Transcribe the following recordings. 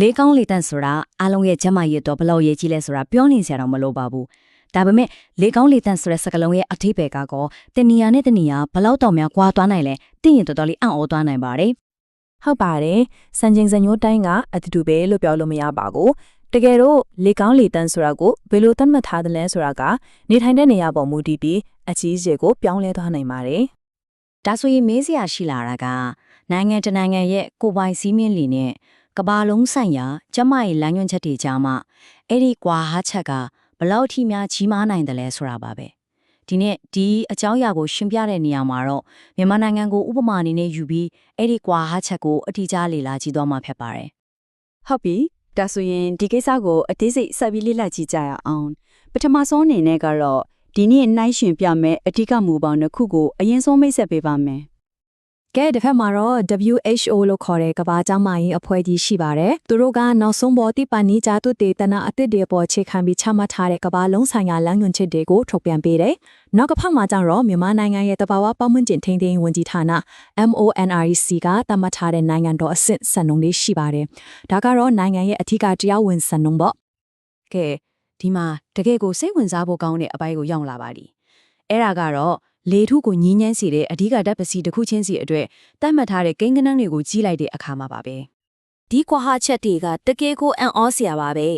လေကောင်းလေတန့်ဆိုတာအားလုံးရဲ့ကျန်းမာရေးတော့ဘယ်လောက်ရေးကြီးလဲဆိုတာပြောနေစရာတော့မလိုပါဘူးဒါပေမဲ့လေကောင်းလေတန့်ဆိုတဲ့စကားလုံးရဲ့အထိပ္ပယ်ကတော့တဏီယာနဲ့တဏီယာဘယ်လောက်တောင်များကွာသွားနိုင်လဲသိရင်တော်တော်လေးအံ့ဩသွားနိုင်ပါတယ်ဟုတ်ပါတယ်စံချိန်စံညိုးတိုင်းကအတူတူပဲလို့ပြောလို့မရပါဘူးတကယ်တော့လေကောင်းလေတန်းဆိုတာကိုဘယ်လိုသတ်မှတ်ထားသလဲဆိုတာကနေထိုင်တဲ့နေရာပေါ်မူတည်ပြီးအကြီးအကျယ်ကိုပြောင်းလဲသွားနိုင်ပါတယ်ဒါဆိုရင်မေးစရာရှိလာတာကနိုင်ငံတနိုင်ငံရဲ့ကိုယ်ပိုင်စည်းမျဉ်းလီနဲ့ ကဘာလုံးဆိုင်ရာကျန်းမရေးလမ်းညွှန်ချက်တွေကြားမှာအဲ့ဒီကွာဟာချက်ကဘယ်လောက်ထိများကြီးမားနိုင်တယ်လဲဆိုတာပါပဲဒီနေ့ဒီအကြောင်းအရာကိုရှင်းပြတဲ့နေရာမှာတော့မြန်မာနိုင်ငံကိုဥပမာအနေနဲ့ယူပြီးအဲ့ဒီကွာဟာချက်ကိုအထီးကျလေ့လာကြည့်သွားမှာဖြစ်ပါတယ်ဟုတ်ပြီဒါဆိုရင်ဒီကိစ္စကိုအသေးစိတ်ဆက်ပြီးလေ့လာကြည့်ကြရအောင်ပထမဆုံးအနေနဲ့ကတော့ဒီနေ့နှိုင်းရှင်ပြမယ်အဓိကမူပေါင်းတစ်ခုကိုအရင်ဆုံးမိတ်ဆက်ပေးပါမယ် ကဲတစ်ဖက်မှာတော့ WHO လို့ခေါ်တဲ့ကမ္ဘာ့ကျန်းမာရေးအဖွဲ့ကြီးရှိပါတယ်။သူတို့ကနောက်ဆုံးပေါ်တိပန်နီဂျာတုတေတနာအသစ်တွေပေါ်ခြေခံပြီးချမှတ်ထားတဲ့ကမ္ဘာလုံးဆိုင်ရာလမ်းညွှန်ချက်တွေကိုထုတ်ပြန်ပေးတယ်။နောက်ကဖက်မှာကျတော့မြန်မာနိုင်ငံရဲ့တဘာဝပတ်ဝန်းကျင်ထိန်းသိမ်းရေးဝန်ကြီးဌာန MONRC ကသတ်မှတ်ထားတဲ့နိုင်ငံတော်အဆင့်စံနှုန်းလေးရှိပါတယ်။ဒါကတော့နိုင်ငံရဲ့အထူးတရားဝင်စံနှုန်းပေါ့ကဲဒီမှာတကယ်ကိုစိတ်ဝင်စားဖို့ကောင်းတဲ့အပိုင်းကိုရောက်လာပါပြီအဲ့ဒါကတော့ လေထုကိုညင်းညမ်းစေတဲ့အဓိကဓာတ်ပစီတစ်ခုချင်းစီအတွက်တတ်မှတ်ထားတဲ့ကိန်းဂဏန်းတွေကိုကြီးလိုက်တဲ့အခါမှာပါပဲဒီကွာဟချက်တွေကတကယ်ကိုအံ့ဩစရာပါပဲ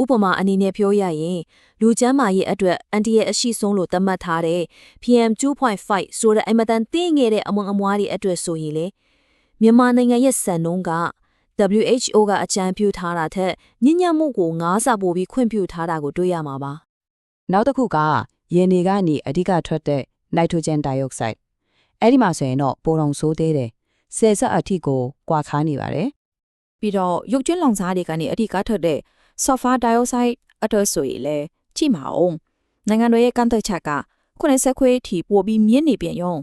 ဥပမာအနေနဲ့ပြောရရင်လူချမ်းမာရေးအတွက်အန်တီရဲ့အရှိဆုံးလို့သတ်မှတ်ထားတဲ့ PM 2.5ဆိုတဲ့အင်မတန်တင်းငယ်တဲ့အမွန်အမွားတွေအတွက်ဆိုရင်လေမြန်မာနိုင်ငံရဲ့စံနှုန်းက WHO ကအကြံပြုထားတာထက်ညဉ့်ညံ့မှုကိုငါးဆပိုပြီးခွင့်ပြုထားတာကိုတွေ့ရမှာပါနောက်တစ်ခုကရေနေကနေအဓိကထွက်တဲ့ nitrogen dioxide အဲ့ဒီမှာဆိုရင်တော့ပိုတုံဆိုးသေးတယ်ဆယ်ဆက်အထိကိုကွာခါနေပါတယ်ပြီးတော့ရုပ်ကျွန်းလောင်စားတွေကနေအဓိကထွက်တဲ့ sulfur dioxide အတွက်ဆိုရင်လည်းကြည့်မအောင်နိုင်ငံတော်ရဲ့ကန့်သက်ချက်က80ခွေးအထိပိုပြီးမြင့်နေပြန်ရော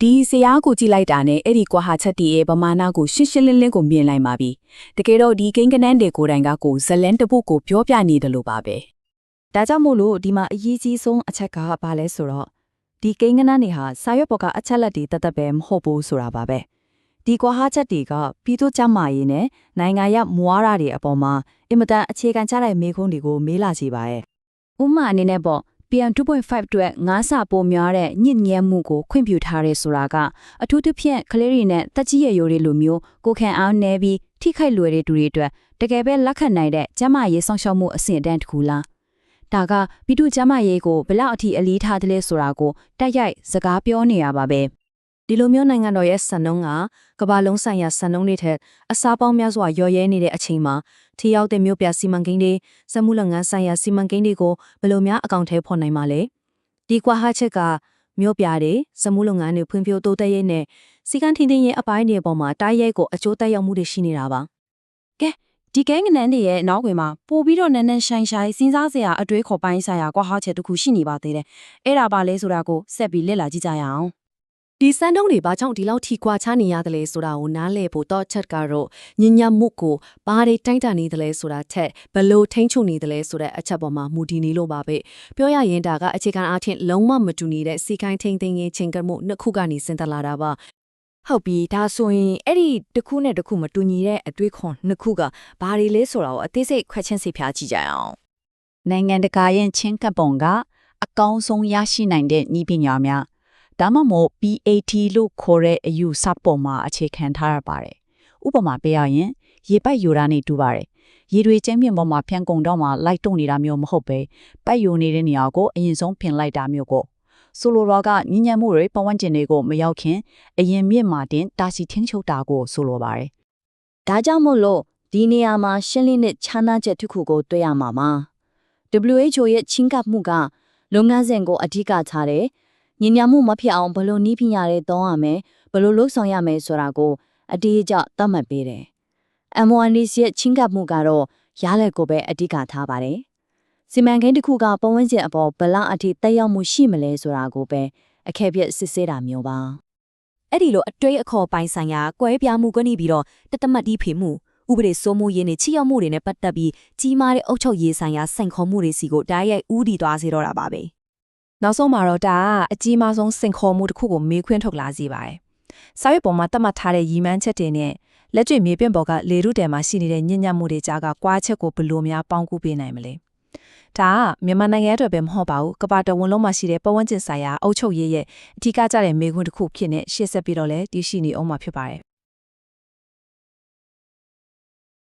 ဒီဇရာကိုကြည့်လိုက်တာနဲ့အဲ့ဒီကွာဟာချက်တီရဲ့ပမာဏကိုရှင်းရှင်းလင်းလင်းကိုမြင်နိုင်ပါပြီတကယ်တော့ဒီကိန်းကနန်းတွေကိုယ်တိုင်ကကိုဇလန်တပုတ်ကိုပြောပြနေတယ်လို့ပါပဲဒါကြောင့်မို့လို့ဒီမှာအရေးကြီးဆုံးအချက်ကဘာလဲဆိုတော့ ဒီကိန်းဂဏန်းတွေဟာစာရွက်ပေါ်ကအချက်လက်တွေတသက်ပဲမဟုတ်ဘူးဆိုတာပါပဲဒီကွာဟာချက်တွေကပြည်သူ့ကျန်းမာရေးနဲ့နိုင်ငံရမွားရတွေအပေါ်မှာအင်မတန်အခြေခံချတဲ့မေးခွန်းတွေကိုမေးလာစီပါရဲ့ဥပမာအနေနဲ့ပေါ့ PM 2.5အတွက်ငါးဆပိုများတဲ့ညစ်ညမ်းမှုကိုခွင့်ပြုထားရဲဆိုတာကအထူးသဖြင့်ကလေးတွေနဲ့တက်ကြီးရရိုးတွေလိုမျိုးကိုခံအားနည်းပြီးထိခိုက်လွယ်တဲ့သူတွေအတွက်တကယ်ပဲလက်ခံနိုင်တဲ့ကျန်းမာရေးဆောင်ရှောက်မှုအဆင့်အတန်းတစ်ခုလား ဒါကပြည်သူ့ကျန်းမာရေးကိုဘယ်လောက်အထိအလေးထားတယ်လဲဆိုတာကိုတိုက်ရိုက်စကားပြောနေရပါပဲဒီလိုမျိုးနိုင်ငံတော်ရဲ့စံနှုန်းကကမ္ဘာလုံးဆိုင်ရာစံနှုန်းတွေထက်အစားပေါင်းများစွာရော်ရဲနေတဲ့အချိန်မှာထိရောက်တဲ့မြို့ပြစီမံကိန်းတွေစက်မှုလုပ်ငန်းဆိုင်ရာစီမံကိန်းတွေကိုဘယ်လိုများအကောင့်ထဲဖော်နိုင်မှာလဲဒီကွာဟာချက်ကမြို့ပြတွေစက်မှုလုပ်ငန်းတွေဖွံ့ဖြိုးတိုးတက်ရေးနဲ့စီကံထင်းထင်းရဲ့အပိုင်းတွေပေါ်မှာတိုက်ရိုက်ကိုအကျိုးသက်ရောက်မှုတွေရှိနေတာပါ ဒီကဲငနန်းတွေရဲ့နောက်ွယ်မှာပို့ပြီးတော့နန်းနန်းရှိုင်းရှိုင်းစဉ်းစားစရာအတွေးခေါ်ပိုင်းဆိုင်ရာကွာဟချက်တစ်ခုရှိနေပါသေးတယ်။အဲ့ဒါပါလဲဆိုတာကိုဆက်ပြီးလေ့လာကြည့်ကြရအောင်ဒီစံတုံးတွေဘာကြောင့်ဒီလောက်ထိကွာခြားနေရတယ်လဲဆိုတာကိုနားလည်ဖို့တော့ချက်ကတော့ညဉ့်ညံ့မှုကိုဘာတွေတိုင်းတာနေတယ်လဲဆိုတာထက်ဘလို့ထိန်းချုပ်နေတယ်လဲဆိုတဲ့အချက်ပေါ်မှာမူတည်နေလို့ပါပဲပြောရရင်ဒါကအခြေခံအားဖြင့်လုံးဝမတူနေတဲ့စီကိုင်းထိန်းသိမ်းရေးချင်းကမှုနှစ်ခုကနေစင်တက်လာတာပါ ဟုတ်ပြီဒါဆိုရင်အဲ့ဒီတစ်ခုနဲ့တစ်ခုမတူညီတဲ့အတွေးခွန်နှစ်ခုကဘာတွေလဲဆိုတာကိုအသေးစိတ်ခွက်ချင်းစိတ်ဖြာကြည့်ကြရအောင်နိုင်ငံတကာရဲ့ချင်းကပ်ပုံကအကောင်းဆုံးရရှိနိုင်တဲ့ဤပညာများဒါမှမဟုတ် PAT လို့ခေါ်တဲ့အယူဆပုံမှာအခြေခံထားရပါတယ်။ဥပမာပေးရရင်ရေပိုက်ယူတာနဲ့တူပါတယ်။ရေတွေကျင်းပြင်းပေါ်မှာဖြန်းကုန်တော့မှလိုက်တုံနေတာမျိုးမဟုတ်ပဲပိုက်ယူနေတဲ့နေရာကိုအရင်ဆုံးဖင်လိုက်တာမျိုးကို ဆိုလိုတော့ကညဉ့်ညံ့မှုတွေပတ်ဝန်းကျင်တွေကိုမရောက်ခင်အရင်မြင့်မာတင်တာစီထင်းချုပ်တာကိုဆိုလိုပါတယ်ဒါကြောင့်မို့လို့ဒီနေရာမှာရှင်းလင်းတဲ့ခြားနားချက်တစ်ခုကိုတွေ့ရမှာပါ WHO ရဲ့ချင်းကပ်မှုကလုပ်ငန်းစဉ်ကိုအဓိကထားတယ်ညဉ့်ညမ်းမှုမဖြစ်အောင်ဘယ်လိုနည်းပညာတွေသုံးရမယ်ဘယ်လိုလုပ်ဆောင်ရမယ်ဆိုတာကိုအတိအကျသတ်မှတ်ပေးတယ် M1DC ရဲ့ချင်းကပ်မှုကတော့ရလက်ကိုပဲအဓိကထားပါတယ် စီမံကိန်းတစ်ခုကပတ်ဝန်းကျင်အပေါ်ဘယ်လောက်အထိတက်ရောက်မှုရှိမလဲဆိုတာကိုပဲအခက်အခဲစစ်ဆေးတာမျိုးပါအဲ့ဒီလိုအတွေးအခေါ်ပိုင်းဆိုင်ရာကွဲပြားမှုကနေပြီးတော့တတမတ်တီးဖေမှုဥပဒေစိုးမိုးရေးနဲ့ချီရောက်မှုတွေနဲ့ပတ်သက်ပြီးကြီးမားတဲ့အုပ်ချုပ်ရေးဆိုင်ရာစိန်ခေါ်မှုတွေစီကိုတိုက်ရိုက်ဥတီသွားစေတော့တာပါပဲ။နောက်ဆုံးမှာတော့ဒါကအကြီးမားဆုံးစင်ခေါ်မှုတစ်ခုကိုမေးခွန်းထုတ်လာစေပါတယ်။စာရွက်ပေါ်မှာသတ်မှတ်ထားတဲ့ရည်မှန်းချက်တွေနဲ့လက်တွေ့မြေပြင်ပေါ်ကလေရုတဲမှာရှိနေတဲ့ညဉ့်ညံ့မှုတွေကြားကကွာချက်ကိုဘယ်လိုများပေါင်းကူးပေးနိုင်မလဲ ဒါကမြန်မာနိုင်ငံအတွက်ပဲမဟုတ်ပါဘူးကမ္ဘာတစ်ဝန်လုံးမှာရှိတဲ့ပတ်ဝန်းကျင်ဆိုင်ရာအုပ်ချုပ်ရေးရဲ့အထူးကကြတဲ့မေခွန်းတစ်ခုဖြစ်နေရှေ့ဆက်ပြီးတော့လည်းတည်ရှိနေအောင်မှာဖြစ်ပါတယ်